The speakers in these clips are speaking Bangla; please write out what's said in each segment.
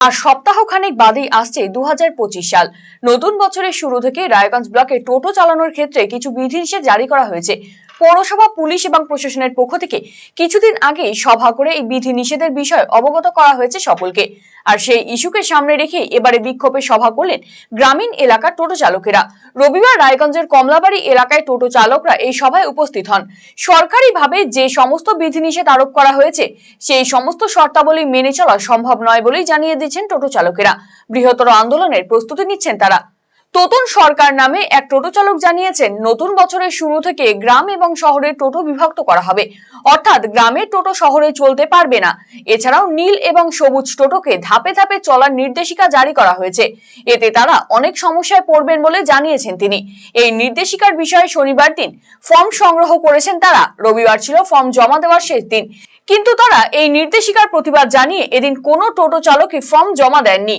আর সপ্তাহখানেক বাদেই আসছে দু হাজার পঁচিশ সাল। নতুন বছরের শুরু থেকে রায়গঞ্জ ব্লকে টোটো চালানোর ক্ষেত্রে কিছু বিধিনিষেধ জারি করা হয়েছে। পৌরসভা, পুলিশ এবং প্রশাসনের পক্ষ থেকে কিছুদিন আগে সভা করে এই বিধি নিষেধের বিষয়ে অবগত করা হয়েছে সকলকে। আর সেই ইস্যুকে সামনে রেখে এবারে বিক্ষোভে সভা করলেন গ্রামীণ এলাকার টোটো চালকেরা। রবিবার রায়গঞ্জের কমলাবাড়ি এলাকায় টোটো চালকরা এই সভায় উপস্থিত হন। সরকারিভাবে যে সমস্ত বিধিনিষেধ আরোপ করা হয়েছে, সেই সমস্ত শর্তাবলী মেনে চলা সম্ভব নয় বলেই জানিয়ে দিচ্ছেন টোটো চালকেরা। বৃহত্তর আন্দোলনের প্রস্তুতি নিচ্ছেন তারা। তোতন সরকার নামে এক টোটো চালক জানিয়েছেন, নতুন বছরের শুরু থেকে গ্রাম এবং শহরের টোটো বিভক্ত করা হবে। অর্থাৎ গ্রামের টোটো শহরে চলতে পারবে না। এছাড়াও নীল এবং সবুজ টোটোকে ধাপে ধাপে চলার নির্দেশিকা জারি করা হয়েছে। এতে তারা অনেক সমস্যায় পড়বেন বলে জানিয়েছেন তিনি। এই নির্দেশিকার বিষয়ে শনিবার দিন ফর্ম সংগ্রহ করেছেন তারা। রবিবার ছিল ফর্ম জমা দেওয়ার শেষ দিন। কিন্তু তারা এই নির্দেশিকার প্রতিবাদ জানিয়ে এদিন কোনো টোটো চালকই ফর্ম জমা দেননি।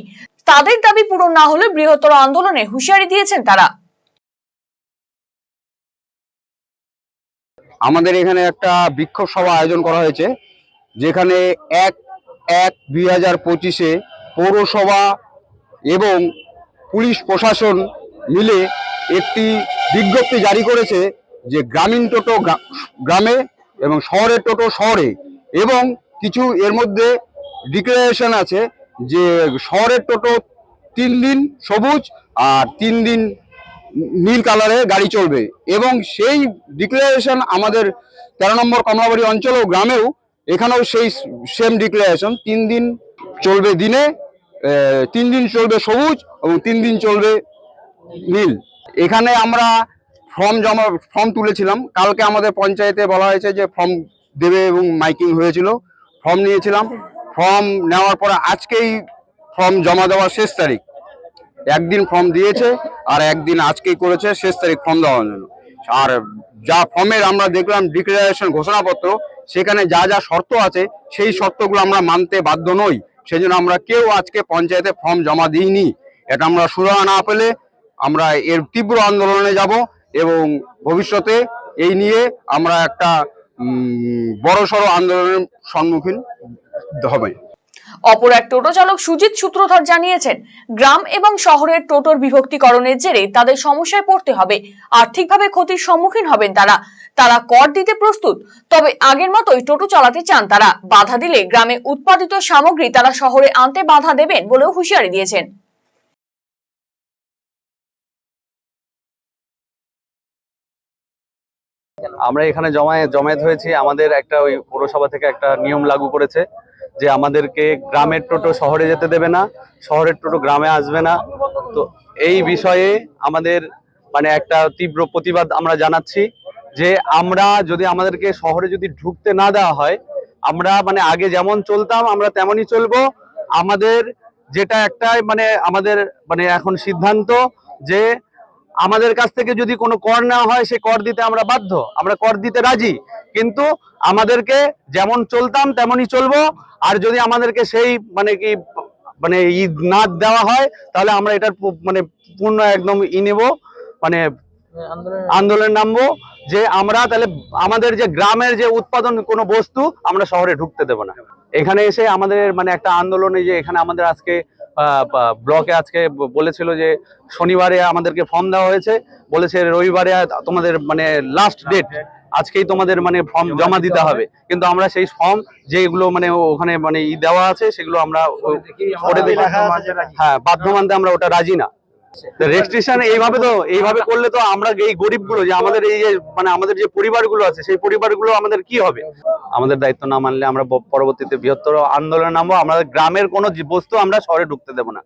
তাদের দাবি পূরণ না হলে বৃহত্তর আন্দোলনে হুঁশিয়ারি দিয়েছেন তারা। আমাদের এখানে একটা বিক্ষোভ সভা আয়োজন করা হয়েছে, যেখানে এক এক দুই হাজার পঁচিশে পৌরসভা এবং পুলিশ প্রশাসন মিলে একটি বিজ্ঞপ্তি জারি করেছে যে গ্রামীণ টোটো গ্রা- গ্রামে এবং শহরের টোটো শহরে এবং কিছু এর মধ্যে ডিক্লারেশন আছে যে শহরের টোটো তিন দিন সবুজ আর তিন দিন নীল কালারে গাড়ি চলবে। এবং সেই ডিক্লারেশন আমাদের তেরো নম্বর কমলাবাড়ি অঞ্চল ও গ্রামেও এখানেও সেই সেম ডিক্লারেশন তিন দিন চলবে দিনে তিন দিন চলবে সবুজ এবং তিন দিন চলবে নীল। এখানে আমরা ফর্ম জমা ফর্ম তুলেছিলাম। কালকে আমাদের পঞ্চায়েতে বলা হয়েছে যে ফর্ম দেবে এবং মাইকিং হয়েছিল। ফর্ম নিয়েছিলাম। ফর্ম নেওয়ার পরে আজকেই ফর্ম জমা দেওয়ার শেষ তারিখ। একদিন ফর্ম দিয়েছে আর একদিন আজকেই করেছে শেষ তারিখ ফর্ম দেওয়ার জন্য। আর যা ফর্মের আমরা দেখলাম ডিক্লারেশন ঘোষণাপত্র, সেখানে যা যা শর্ত আছে, সেই শর্তগুলো আমরা মানতে বাধ্য নই। সেই জন্য আমরা কেউ আজকে পঞ্চায়েতে ফর্ম জমা দিইনি। এটা আমরা সুরাহা না পেলে আমরা এর তীব্র আন্দোলনে যাব এবং ভবিষ্যতে এই নিয়ে আমরা একটা বড়সড় আন্দোলনের সম্মুখীন হবে। অপর এক টোটো চালক সুজিত সূত্রধর জানিয়েছেন, গ্রাম এবং শহরের টোটোর বিভক্তিকরণের জেরে তাদের সমস্যায় পড়তে হবে। আর্থিকভাবে ক্ষতির সম্মুখীন হবেন তারা। তারা কর দিতে প্রস্তুত, তবে আগের মতোই টোটো চালাতে চান তারা। বাধা দিলে গ্রামে উৎপাদিত সামগ্রী তারা শহরে আনতে বাধা দেবেন বলেও হুঁশিয়ারি দিয়েছেন। আমরা এখানে জমায়ে জমায়েত হয়েছি। আমাদের একটা ওই পৌরসভা থেকে একটা নিয়ম লাগু করেছে। যে আমাদেরকে গ্রামের টোটো শহরে যেতে দেবে না, শহরের টোটো গ্রামে আসবে না। তো এই বিষয়ে আমাদের মানে একটা তীব্র প্রতিবাদ আমরা জানাচ্ছি যে আমরা যদি আমাদেরকে শহরে যদি ঢুকতে না দেওয়া হয়, আমরা মানে আগে যেমন চলতাম, আমরা তেমনই চলবো। আমাদের যেটা একটাই মানে আমাদের মানে এখন সিদ্ধান্ত যে আমাদের কাছ থেকে যদি কোনো কর নেওয়া হয়, সে কর দিতে আমরা বাধ্য। আমরা কর দিতে রাজি। কিন্তু আমাদেরকে যেমন চলতাম, তেমনই চলবো। আর যদি আমাদেরকে সেই মানে কি মানে ঈদ না দেওয়া হয়, তাহলে আমরা এটার মানে পূর্ণ একদম ই নেব মানে আন্দোলন নামবো। যে আমরা তাহলে আমাদের যে গ্রামের যে উৎপাদন কোনো বস্তু, আমরা শহরে ঢুকতে দেব না। এখানে এসে আমাদের মানে একটা আন্দোলনে যে এখানে আমাদের আজকে ব্লকে আজকে বলেছিল যে শনিবারে আমাদেরকে ফর্ম দেওয়া হয়েছে। বলেছে রবিবারে তোমাদের মানে লাস্ট ডেট আজকেই তোমাদের মানে ফর্ম জমা দিতে হবে। কিন্তু আমরা সেই ফর্ম যেগুলো মানে ওখানে মানে ই দেওয়া আছে সেগুলো আমরা ও- করে হ্যাঁ বাধ্য মানতে আমরা ওটা রাজি না। রেজিস্ট্রেশন এইভাবে তো এইভাবে করলে তো আমরা এই গরিবগুলো যে আমাদের এই যে মানে আমাদের যে পরিবারগুলো আছে সেই পরিবারগুলো আমাদের কি হবে? আমাদের দায়িত্ব না মানলে আমরা পরবর্তীতে বৃহত্তর আন্দোলন নামবো। আমাদের গ্রামের কোনো বস্তু আমরা শহরে ঢুকতে দেবো না।